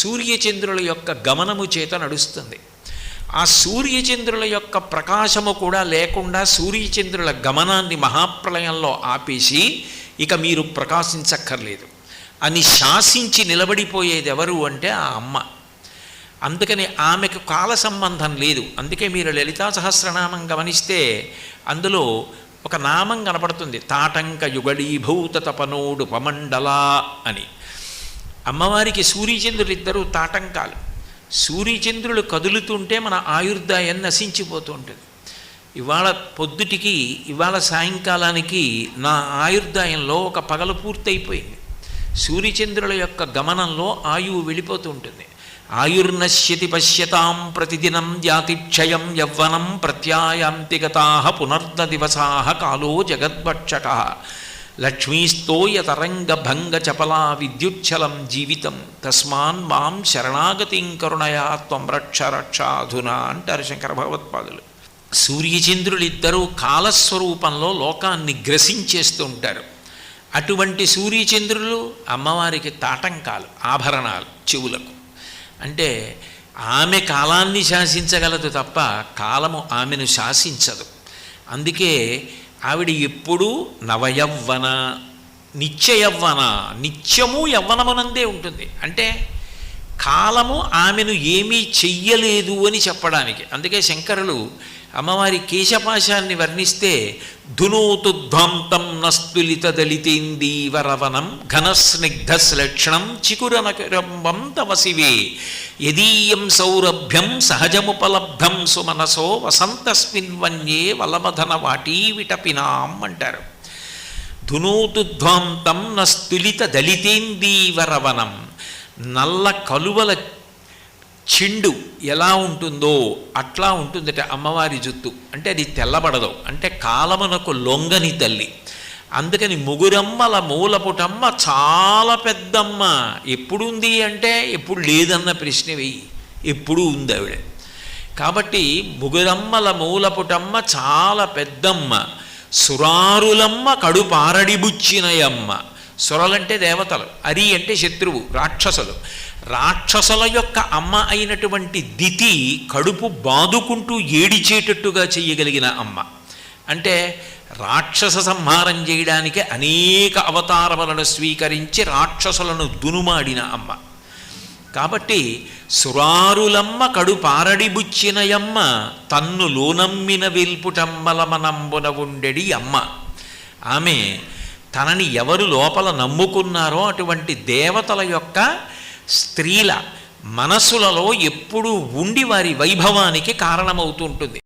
సూర్యచంద్రుల యొక్క గమనము చేత నడుస్తుంది. ఆ సూర్యచంద్రుల యొక్క ప్రకాశము కూడా లేకుండా సూర్యచంద్రుల గమనాన్ని మహాప్రలయంలో ఆపేసి ఇక మీరు ప్రకాశించక్కర్లేదు. అని శాసించి నిలబడిపోయేది ఎవరు అంటే ఆ అమ్మ. అందుకని ఆమెకు కాల సంబంధం లేదు. అందుకే మీరు లలితా సహస్రనామం గమనిస్తే అందులో ఒక నామం కనపడుతుంది. తాటంక యుగళీభూత తపనోడు పమండలా అని. అమ్మవారికి సూర్యచంద్రులు ఇద్దరు తాటంకాలు. సూర్యచంద్రులు కదులుతుంటే మన ఆయుర్దాయం నశించిపోతూ ఉంటుంది ఇవాళ పొద్దుటికి ఇవాళ సాయంకాలానికి నా ఆయుర్దాయంలో ఒక పగలు పూర్తయిపోయింది. సూర్యచంద్రుల యొక్క గమనంలో ఆయువు వెళ్ళిపోతూ ఉంటుంది ఆయుర్నశ్యతి పశ్యతాం ప్రతిదినం జాతిక్షయం యవ్వనం ప్రత్యాయాంతిగతా పునర్ద దివసా కాలో జగద్భక్షక. లక్ష్మీస్తోయ తరంగభంగ చపలా విద్యుచ్చలం జీవితం. తస్మాన్ మాం శరణాగతిం కరుణయా త్వం రక్ష రక్షాధునా అంటారు శంకర భగవత్పాదులు. సూర్యచంద్రులిద్దరూ కాలస్వరూపంలో లోకాన్ని గ్రసించేస్తూ ఉంటారు. అటువంటి సూర్యచంద్రులు అమ్మవారికి తాటంకాలు ఆభరణాలు చెవులకు. అంటే ఆమె కాలాన్ని శాసించగలదు తప్ప కాలము ఆమెను శాసించదు. అందుకే ఆవిడ ఎప్పుడూ నవయవ్వన నిత్యయవ్వన నిత్యము యవ్వనమనందే ఉంటుంది. అంటే కాలము ఆమెను ఏమీ చెయ్యలేదు అని చెప్పడానికి. అందుకే శంకరులు అమ్మవారి కేశపాశాన్ని వర్ణిస్తే ధునోతుధ్వాంతం నస్తులిత దళితేందీవరవనం ఘనస్నిగ్ధ శ్లక్షణం చికురనకరంబం తమసివే యదీయం సౌరభ్యం సహజముపలబ్ధం సుమనసో వసంతస్మిన్ వన్యే వలమధన వాటీ విటపినాం అంటారు. ధునోతుధ్వాంతం నస్తులిత దళితేందీవరవనం నల్ల కలువల చిండు ఎలా ఉంటుందో అట్లా ఉంటుందట అమ్మవారి జుత్తు. అంటే అది తెల్లబడదు. అంటే కాలమునకు లొంగని తల్లి. అందుకని ముగురమ్మల మూలపుటమ్మ చాలా పెద్దమ్మ. ఎప్పుడుంది అంటే ఎప్పుడు లేదన్న ప్రశ్న వెయ్యి ఎప్పుడు ఉంది ఆవిడ. కాబట్టి ముగురమ్మల మూలపుటమ్మ చాలా పెద్దమ్మ. సురారులమ్మ కడుపారడిబుచ్చినయమ్మ. సురలంటే దేవతలు అరి అంటే శత్రువు రాక్షసులు. రాక్షసుల యొక్క అమ్మ అయినటువంటి దితి కడుపు బాదుకుంటూ ఏడిచేటట్టుగా చేయగలిగిన అమ్మ. అంటే రాక్షస సంహారం చేయడానికి అనేక అవతారములను స్వీకరించి రాక్షసులను దునుమాడిన అమ్మ. కాబట్టి సురారులమ్మ కడు పారడిబుచ్చినయమ్మ తన్ను లోనమ్మిన వెల్పుటమ్మల మనంబున ఉండెడి అమ్మ. ఆమె తనని ఎవరు లోపల నమ్ముకున్నారో అటువంటి దేవతల యొక్క స్త్రీల మనసులలో ఎప్పుడూ ఉండి వారి వైభవానికి కారణమవుతుంటుంది